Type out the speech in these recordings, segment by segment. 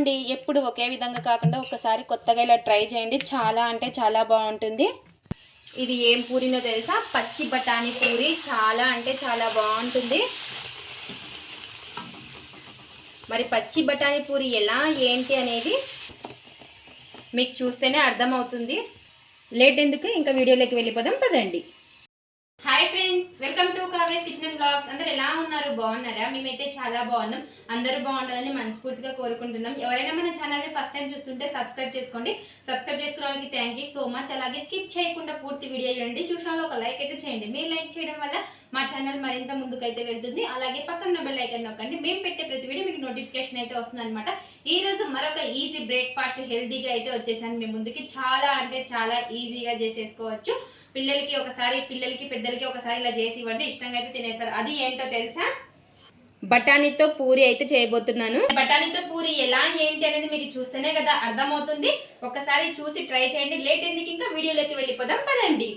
అండి ఎప్పుడు ఒకే విధంగా కాకుండా ఒకసారి కొత్తగా ఇలా ట్రై చేయండి. చాలా అంటే చాలా బాగుంటుంది. ఇది ఏం పూరినో తెలుసా? పచ్చి బఠానీ పూరి. చాలా అంటే చాలా బాగుంటుంది. మరి పచ్చి బఠానీ పూరి ఎలా ఏంటి అనేది మీకు చూస్తేనే అర్థమవుతుంది. లేట్ ఎందుకు? ఇంకా వీడియోలోకి వెళ్ళిపోదాం. పదండి. Hi friends welcome to Kave's kitchen and vlogs అందరు ఎలా ఉన్నారు? బాగున్నారా? మేమైతే చాలా బాగున్నాం. అందరూ బాగుండాలని మనస్ఫూర్తిగా కోరుకుంటున్నాం. ఎవరైనా మన ఛానల్ని ఫస్ట్ టైం చూస్తుంటే సబ్స్క్రైబ్ చేసుకోండి. సబ్స్క్రైబ్ చేసుకోవడానికి థ్యాంక్ యూ సో మచ్ అలాగే స్కిప్ చేయకుండా పూర్తి వీడియో చూడండి. చూసిన ఒక లైక్ అయితే చేయండి. మీరు లైక్ చేయడం వల్ల మా ఛానల్ మరింత ముందుకైతే వెళ్తుంది. అలాగే పక్కన బెల్ ఐకన్ నొక్కండి. మేము పెట్టే ప్రతి వీడియో మీకు నోటిఫికేషన్ అయితే వస్తుంది అనమాట ఈ రోజు మరొక ఈజీ బ్రేక్ఫాస్ట్ హెల్తీగా అయితే వచ్చేసాను. మీ ముందుకి చాలా అంటే చాలా ఈజీగా చేసేసుకోవచ్చు. పిల్లలకి ఒకసారి పిల్లలకి పెద్దలకి ఒకసారి ఇలా చేసి ఇవ్వండి. ఇష్టంగా అయితే తినేస్తారు. అది ఏంటో తెలుసా? బఠానీతో పూరి అయితే చేయబోతున్నాను. బఠానీతో పూరి ఎలా ఏంటి అనేది మీకు చూస్తేనే కదా అర్థమవుతుంది. ఒకసారి చూసి ట్రై చేయండి. లేట్ ఎందుకు? ఇంకా వీడియోలోకి వెళ్ళిపోదాం. పదండి.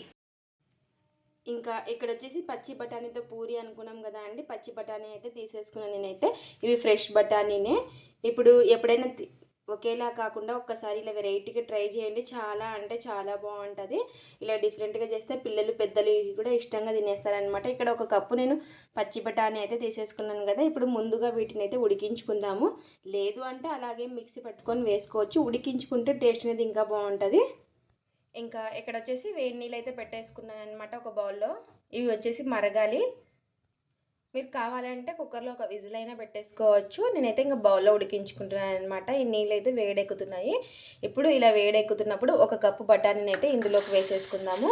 ఇంకా ఇక్కడ వచ్చేసి పచ్చి బఠానీతో పూరి అనుకున్నాం కదా అండి. పచ్చి బఠానీ అయితే తీసేసుకున్నాను నేనైతే. ఇవి ఫ్రెష్ బఠానీనే. ఇప్పుడు ఎప్పుడైనా ఒకేలా కాకుండా ఒక్కసారి ఇలా వెరైటీగా ట్రై చేయండి. చాలా అంటే చాలా బాగుంటుంది. ఇలా డిఫరెంట్గా చేస్తే పిల్లలు పెద్దలు కూడా ఇష్టంగా తినేస్తారనమాట ఇక్కడ ఒక కప్పు నేను పచ్చి బఠానీ అయితే తీసేసుకున్నాను కదా. ఇప్పుడు ముందుగా వీటిని అయితే ఉడికించుకుందాము. లేదు అంటే అలాగే మిక్సీ పట్టుకొని వేసుకోవచ్చు. ఉడికించుకుంటే టేస్ట్ అనేది ఇంకా బాగుంటుంది. ఇంకా ఇక్కడ వచ్చేసి వేడి నీళ్ళు అయితే పెట్టేసుకున్నాను అనమాట ఒక బౌల్లో. ఇవి వచ్చేసి మరగాలి. మీరు కావాలంటే కుక్కర్లో ఒక విజిల్ అయినా పెట్టేసుకోవచ్చు. నేనైతే ఇంకా బౌల్లో ఉడికించుకుంటున్నాను అనమాట ఈ నీళ్ళు అయితే వేడెక్కుతున్నాయి. ఇప్పుడు ఇలా వేడెక్కుతున్నప్పుడు ఒక కప్పు బఠానీని అయితే ఇందులోకి వేసేసుకుందాము.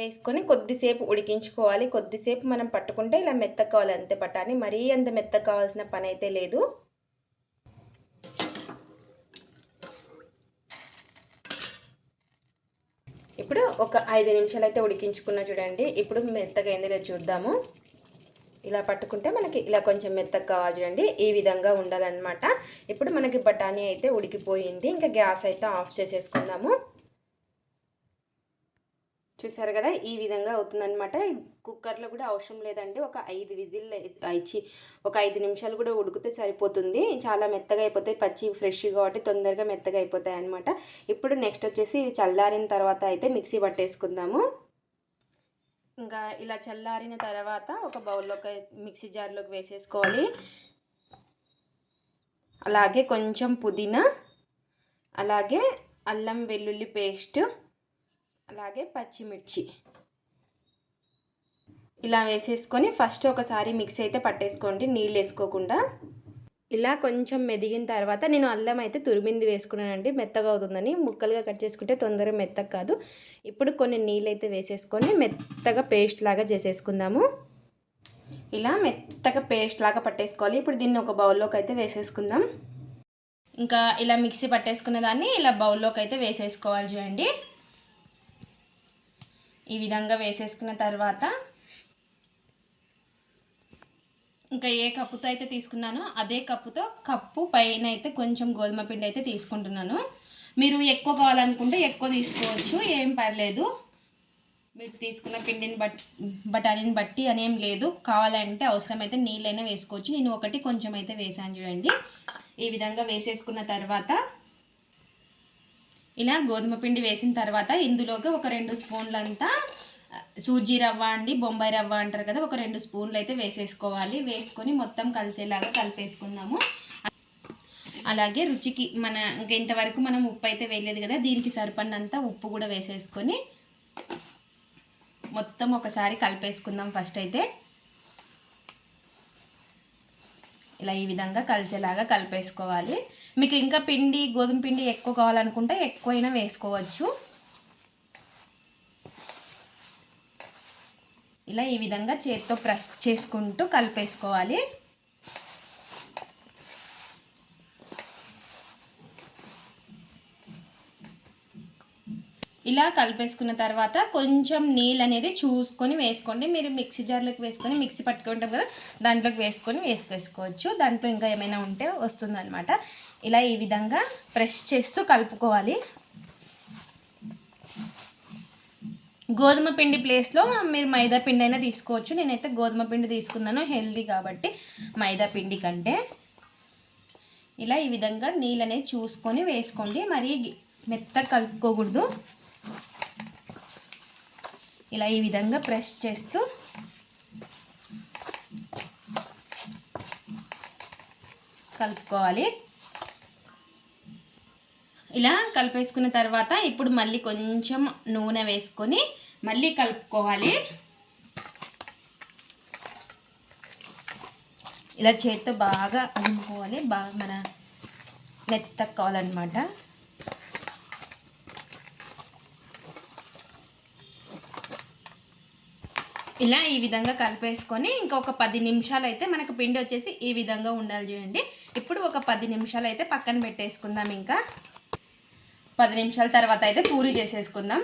వేసుకొని కొద్దిసేపు ఉడికించుకోవాలి. కొద్దిసేపు మనం పట్టుకుంటే ఇలా మెత్తగా కావాలి. అంతే బఠానీ. మరీ అంత మెత్తగా కావాల్సిన పని అయితే లేదు ఇప్పుడు ఒక ఐదు నిమిషాలు అయితే ఉడికించుకున్నా చూడండి. ఇప్పుడు మెత్తగా అయిందో చూద్దాము. ఇలా పట్టుకుంటే మనకి ఇలా కొంచెం మెత్తగా కావాలి చూడండి. ఈ విధంగా ఉండాలన్నమాట. ఇప్పుడు మనకి బఠానీ అయితే ఉడికిపోయింది. ఇంకా గ్యాస్ అయితే ఆఫ్ చేసేసుకుందాము. చూసారు కదా ఈ విధంగా అవుతుందన్నమాట. కుక్కర్లో కూడా అవసరం లేదండి. ఒక ఐదు విజిల్ ఇచ్చి ఒక ఐదు నిమిషాలు కూడా ఉడికితే సరిపోతుంది. చాలా మెత్తగా అయిపోతాయి. పచ్చి ఫ్రెష్ కాబట్టి తొందరగా మెత్తగా అయిపోతాయి అనమాట ఇప్పుడు నెక్స్ట్ వచ్చేసి ఇవి చల్లారిన తర్వాత అయితే మిక్సీ పట్టేసుకుందాము. ఇంకా ఇలా చల్లారిన తర్వాత ఒక బౌల్లోకి మిక్సీ జార్లోకి వేసేసుకోవాలి. అలాగే కొంచెం పుదీనా అలాగే అల్లం వెల్లుల్లి పేస్ట్ అలాగే పచ్చిమిర్చి. ఇలా వేసేసుకొని ఫస్ట్ ఒకసారి మిక్స్ అయితే పట్టేసుకోండి నీళ్ళు వేసుకోకుండా. ఇలా కొంచెం మెదిగిన తర్వాత నేను అల్లం అయితే తురిమింది వేసుకున్నానండి మెత్తగా అవుతుందని. ముక్కలుగా కట్ చేసుకుంటే తొందరగా మెత్తగా కాదు. ఇప్పుడు కొన్ని నీళ్ళు అయితే వేసేసుకొని మెత్తగా పేస్ట్ లాగా చేసేసుకుందాము. ఇలా మెత్తగా పేస్ట్ లాగా పట్టేసుకోవాలి. ఇప్పుడు దీన్ని ఒక బౌల్లోకి అయితే వేసేసుకుందాం. ఇంకా ఇలా మిక్సీ పట్టేసుకున్న దాన్ని ఇలా బౌల్లోకి అయితే వేసేసుకోవాలి చూడండి. ఈ విధంగా వేసేసుకున్న తర్వాత ఇంకా ఏ కప్పుతో అయితే తీసుకున్నానో అదే కప్పుతో కప్పు పైన అయితే కొంచెం గోధుమ పిండి అయితే తీసుకుంటున్నాను. మీరు ఎక్కువ కావాలనుకుంటే ఎక్కువ తీసుకోవచ్చు ఏం పర్లేదు. మీరు తీసుకున్న పిండిని బట్ బఠానీని బట్టి అనేం లేదు. కావాలంటే అవసరమైతే నీళ్ళైనా వేసుకోవచ్చు. నేను ఒకటి కొంచెం అయితే వేసాను చూడండి. ఈ విధంగా వేసేసుకున్న తర్వాత ఇలా గోధుమ పిండి వేసిన తర్వాత ఇందులోకి ఒక రెండు స్పూన్లంతా సూజీ రవ్వ అండి బొంబాయి రవ్వ అంటారు కదా ఒక రెండు స్పూన్లు అయితే వేసేసుకోవాలి. వేసుకొని మొత్తం కలిసేలాగా కలిపేసుకుందాము. అలాగే రుచికి మన ఇంకా ఇంతవరకు మనం ఉప్పు అయితే వేయలేదు కదా దీనికి సరిపడినంత ఉప్పు కూడా వేసేసుకొని మొత్తం ఒకసారి కలిపేసుకుందాం ఫస్ట్ అయితే. ఇలా ఈ విధంగా కలిసేలాగా కలిపేసుకోవాలి. మీకు ఇంకా పిండి గోధుమ పిండి ఎక్కువ కావాలనుకుంటే ఎక్కువైనా వేసుకోవచ్చు. ఇలా ఈ విధంగా చేత్తో ప్రెస్ చేసుకుంటూ కలిపేసుకోవాలి. ఇలా కలిపేసుకున్న తర్వాత కొంచెం నీళ్ళు అనేది చూసుకొని వేసుకోండి. మీరు మిక్సీ జార్లోకి వేసుకొని మిక్సీ పట్టుకుంటాం కదా దాంట్లోకి వేసుకొని వేసుకేసుకోవచ్చు. దాంట్లో ఇంకా ఏమైనా ఉంటే వస్తుందన్నమాట. ఇలా ఈ విధంగా ప్రెస్ చేస్తూ కలుపుకోవాలి. గోధుమ పిండి ప్లేస్లో మీరు మైదా పిండి అయినా తీసుకోవచ్చు. నేనైతే గోధుమ పిండి తీసుకున్నాను హెల్దీ కాబట్టి మైదా పిండి కంటే. ఇలా ఈ విధంగా నీళ్ళు అనేది చూసుకొని వేసుకోండి. మరీ మెత్త మెత్తగా కలుపుకోకూడదు. ఇలా ఈ విధంగా ప్రెస్ చేస్తూ కలుపుకోవాలి. ఇలా కలిపేసుకున్న తర్వాత ఇప్పుడు మళ్ళీ కొంచెం నూనె వేసుకొని మళ్ళీ కలుపుకోవాలి. ఇలా చేత్తో బాగా అనుకోవాలి బాగా మన మెత్తగా ఇలా ఈ విధంగా కలిపేసుకొని ఇంకొక పది నిమిషాలు అయితే మనకు పిండి వచ్చేసి ఈ విధంగా ఉండాలి చూడండి. ఇప్పుడు ఒక పది నిమిషాలు అయితే పక్కన పెట్టేసుకుందాం ఇంకా. పది నిమిషాల తర్వాత అయితే పూరి చేసేసుకుందాం.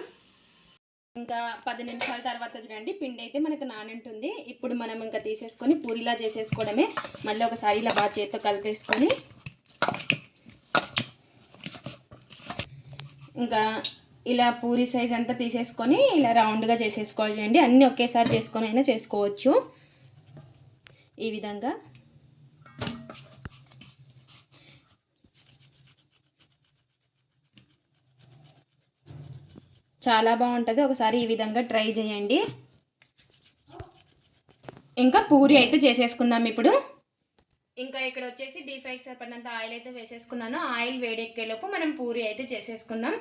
ఇంకా పది నిమిషాల తర్వాత చూడండి పిండి అయితే మనకు నానంటుంది. ఇప్పుడు మనం ఇంకా తీసేసుకొని పూరిలా చేసేసుకోవడమే. మళ్ళీ ఒకసారి ఇలా బాగా చేత్తో కలిపేసుకొని. ఇంకా ఇలా పూరి సైజ్ అంతా తీసేసుకొని ఇలా రౌండ్గా చేసేసుకోవాలి చూడండి. అన్నీ ఒకేసారి చేసుకొని అయినా చేసుకోవచ్చు. ఈ విధంగా. చాలా బాగుంటుంది. ఒకసారి ఈ విధంగా ట్రై చేయండి. ఇంకా పూరి అయితే చేసేసుకుందాం ఇప్పుడు. ఇంకా ఇక్కడ వచ్చేసి డీప్ ఫ్రైకి సరిపడినంత ఆయిల్ అయితే వేసేసుకున్నాను. ఆయిల్ వేడెక్కేలోపు మనం పూరి అయితే చేసేసుకుందాం.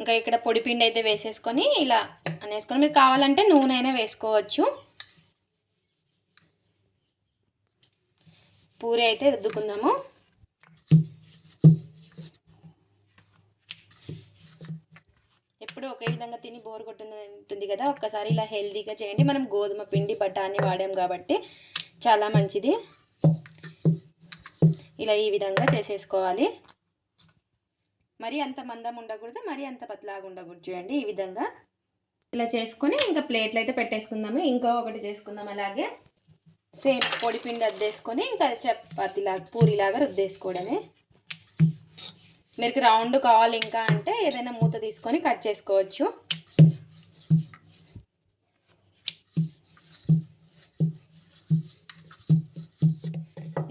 ఇంకా ఇక్కడ పొడిపిండి అయితే వేసేసుకొని ఇలా అనేసుకొని మీరు కావాలంటే నూనె అయినా వేసుకోవచ్చు. పూరి అయితే రుద్దుకుందాము. ఎప్పుడు ఒకే విధంగా తిని బోర్ కొట్టుంది ఉంటుంది కదా ఒక్కసారి ఇలా హెల్దీగా చేయండి. మనం గోధుమ పిండి బఠానీ వాడాం కాబట్టి చాలా మంచిది. ఇలా ఈ విధంగా చేసేసుకోవాలి. మరి అంత మందం ఉండకూడదు మరి అంత పతలాగా ఉండకూడదు చూడండి ఈ విధంగా. ఇలా చేసుకొని ఇంకా ప్లేట్లు అయితే పెట్టేసుకుందాము. ఇంకో ఒకటి చేసుకుందాం అలాగే. సేమ్ పొడి పిండి అద్దేసుకొని ఇంకా చపాతీలాగా పూరిలాగా రుద్దేసుకోవడమే. మీకు రౌండ్ కావాలి ఇంకా అంటే ఏదైనా మూత తీసుకొని కట్ చేసుకోవచ్చు.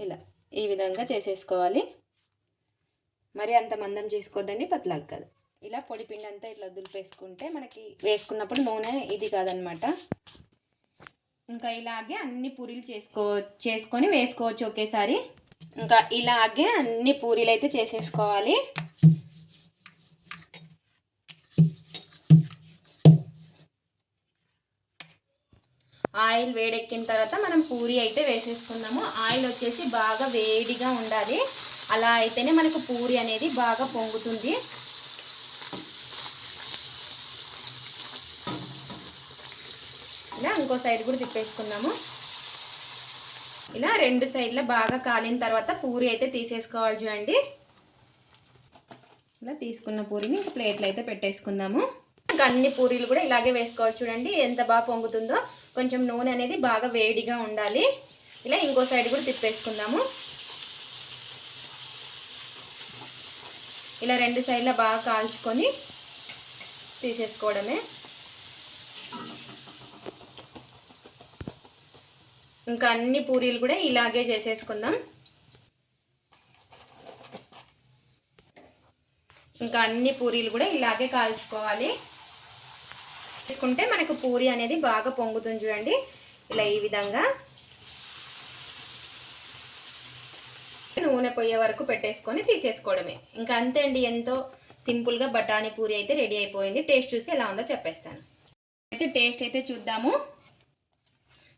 ఇలా ఈ విధంగా చేసేసుకోవాలి. మరి అంత మందం చేసుకోవద్దండి పతలాగ్ కాదు. ఇలా పొడి పిండి అంతా ఇట్లా దులిపేసుకుంటే మనకి వేసుకున్నప్పుడు నూనె ఇది కాదనమాట. ఇంకా ఇలాగే అన్ని పూరీలు చేసుకో చేసుకొని వేసుకోవచ్చు ఒకేసారి. ఇంకా ఇలాగే అన్ని పూరీలు అయితే చేసేసుకోవాలి. ఆయిల్ వేడెక్కిన తర్వాత మనం పూరి అయితే వేసేసుకుందాము. ఆయిల్ వచ్చేసి బాగా వేడిగా ఉండాలి. అలా అయితేనే మనకు పూరి అనేది బాగా పొంగుతుంది. ఇలా ఇంకో సైడ్ కూడా తిప్పేసుకుందాము ఇలా రెండు సైడ్లో బాగా కాలిన తర్వాత పూరి అయితే తీసేసుకోవాలి చూడండి. ఇలా తీసుకున్న పూరిని ఇంకా ప్లేట్లు అయితే పెట్టేసుకుందాము. ఇంకా అన్ని పూరీలు కూడా ఇలాగే వేసుకోవాలి చూడండి ఎంత బాగా పొంగుతుందో. కొంచెం నూనె అనేది బాగా వేడిగా ఉండాలి. ఇలా ఇంకో సైడ్ కూడా తిప్పేసుకుందాము. ఇలా రెండు సైడ్ల బాగా కాల్చుకొని తీసేసుకోవడమే. ఇంకా అన్ని పూరీలు కూడా ఇలాగే చేసేసుకుందాం. ఇంకా అన్ని పూరీలు కూడా ఇలాగే కాల్చుకోవాలి. తీసుకుంటే మనకు పూరి అనేది బాగా పొంగుతుంది చూడండి. ఇలా ఈ విధంగా. నూనె పోయే వరకు పెట్టేసుకొని తీసేసుకోవడమే. ఇంకా అంతే అండి ఎంతో సింపుల్గా బఠానీ పూరి అయితే రెడీ అయిపోయింది. టేస్ట్ చూసి ఎలా ఉందో చెప్పేస్తాను. అయితే టేస్ట్ అయితే చూద్దాము.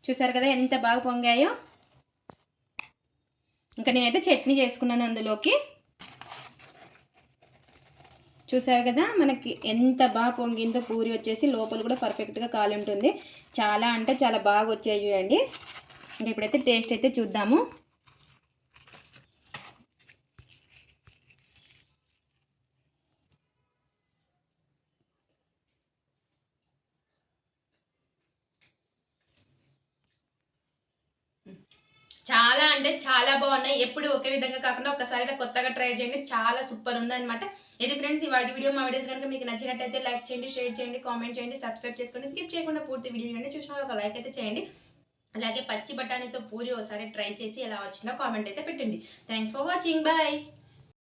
చూసారు కదా ఎంత బాగా పొంగాయో? ఇంకా నేనైతే చట్నీ చేసుకున్నాను అందులోకి. చూసారు కదా మనకి ఎంత బాగా పొంగిందో పూరి వచ్చేసి లోపల కూడా పర్ఫెక్ట్గా కాలి ఉంటుంది. చాలా అంటే చాలా బాగా వచ్చాయి చూడండి. ఇంకా ఇప్పుడైతే టేస్ట్ అయితే చూద్దాము. చాలా చాలా బాగున్నాయి. ఎప్పుడు ఒకే విధంగా కాకుండా ఒకసారి కొత్తగా ట్రై చేయండి. చాలా సూపర్ ఉందన్నమాట. ఇది ఫ్రెండ్స్ ఇవాటి వాటి వీడియో మా వీడియోస్ కనుక మీకు నచ్చినట్టయితే లైక్ చేయండి షేర్ చేయండి కామెంట్ చేయండి సబ్స్క్రైబ్ చేసుకోండి స్కిప్ చేయకుండా పూర్తి వీడియో చూడండి చూసిన ఒక లైక్ అయితే చేయండి. అలాగే పచ్చి బఠానీతో పూరి ఒకసారి ట్రై చేసి ఎలా వచ్చిందో కామెంట్ అయితే పెట్టండి. Thanks for watching bye